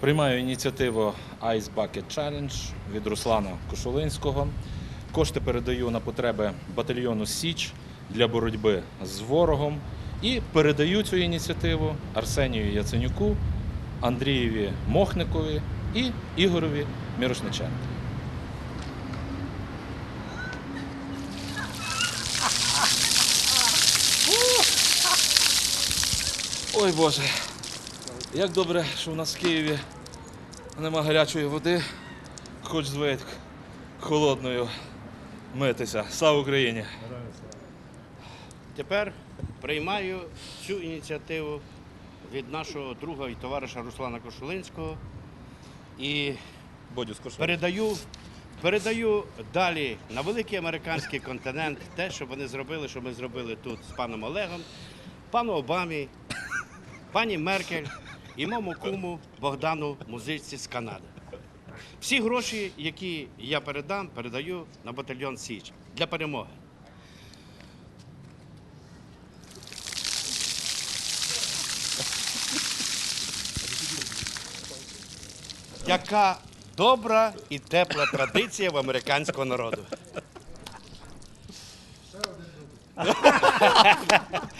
Приймаю ініціативу Ice Bucket Challenge від Руслана Кошулинського. Кошти передаю на потреби батальйону Січ для боротьби з ворогом. І передаю цю ініціативу Арсенію Яценюку, Андрієві Мохникові і Ігорові Мірошниченку. Ой Боже, як добре, що в нас в Києві нема гарячої води, хоч звик холодною митися. Слава Україні! Тепер приймаю цю ініціативу від нашого друга і товариша Руслана Кошулинського і передаю, передаю далі на великий американський континент те, що вони зробили, що ми зробили тут з паном Олегом, пану Обамі, пані Меркель і моєму куму Богдану Музичці з Канади. Всі гроші, які я передам, передаю на батальйон Січ для перемоги. Яка добра і тепла традиція в американського народу.